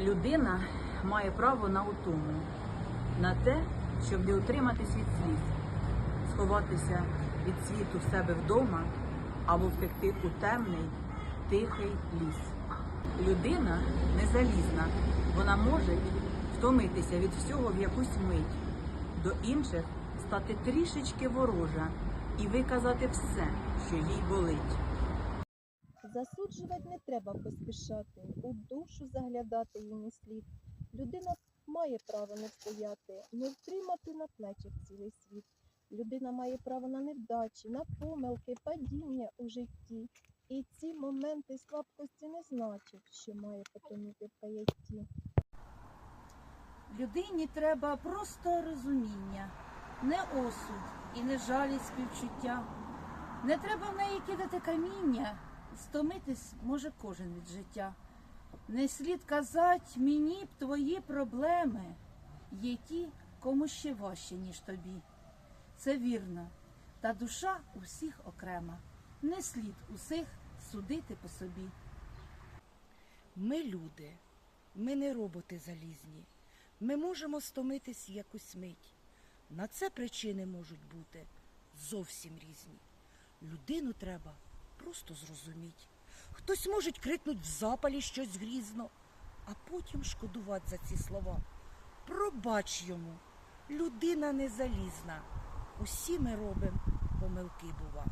Людина має право на утому, на те, щоб не утриматись від сліз, сховатися від світу в себе вдома або втекти у темний, тихий ліс. Людина не залізна, вона може втомитися від всього в якусь мить, до інших стати трішечки ворожа і виказати все, що їй болить. Засуджувати не треба поспішати, у душу заглядати їй не слід. Людина має право не встояти, не втримати на плечах цілий світ. Людина має право на невдачі, на помилки, падіння у житті. І ці моменти слабкості не значать, що має потонути в каятті. Людині треба просто розуміння, не осуд і не жалість співчуття. Не треба в неї кидати каміння, стомитись може кожен від життя. Не слід казать мені б твої проблеми, є ті, кому ще важче, ніж тобі. Це вірно, та душа у всіх окрема. Не слід усіх судити по собі. Ми люди, ми не роботи залізні. Ми можемо стомитись якусь мить. На це причини можуть бути зовсім різні. Людину треба просто зрозуміти. Хтось може крикнуть в запалі щось грізно, а потім шкодувати за ці слова. Пробач йому, людина не залізна. Усі ми робимо помилки, бува.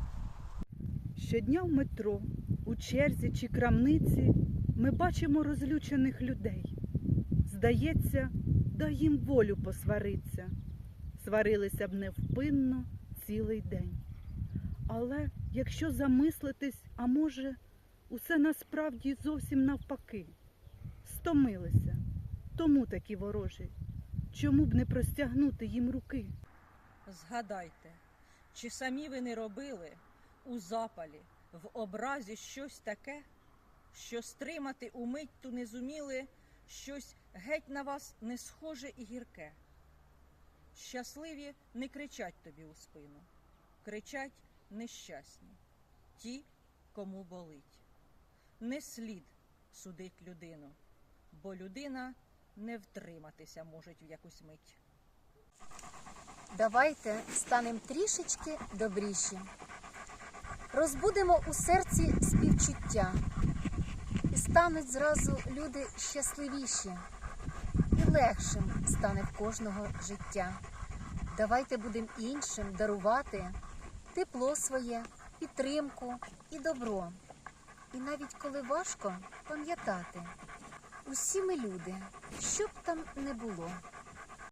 Щодня в метро, у черзі чи крамниці ми бачимо розлючених людей. Здається, дай їм волю посвариться. Сварилися б невпинно цілий день. Але якщо замислитись, а може, усе насправді зовсім навпаки. Стомилися, тому такі ворожі. Чому б не простягнути їм руки? Згадайте, чи самі ви не робили у запалі, в образі щось таке, що стримати умить ту не зуміли, щось геть на вас не схоже і гірке. Щасливі не кричать тобі у спину, кричать нещасні, ті, кому болить. Не слід судить людину, бо людина не втриматися може в якусь мить. Давайте станемо трішечки добріші. Розбудемо у серці співчуття. І стануть зразу люди щасливіші. І легшим стане в кожного життя. Давайте будемо іншим дарувати тепло своє, підтримку і добро. І навіть коли важко пам'ятати, усі ми люди, що б там не було.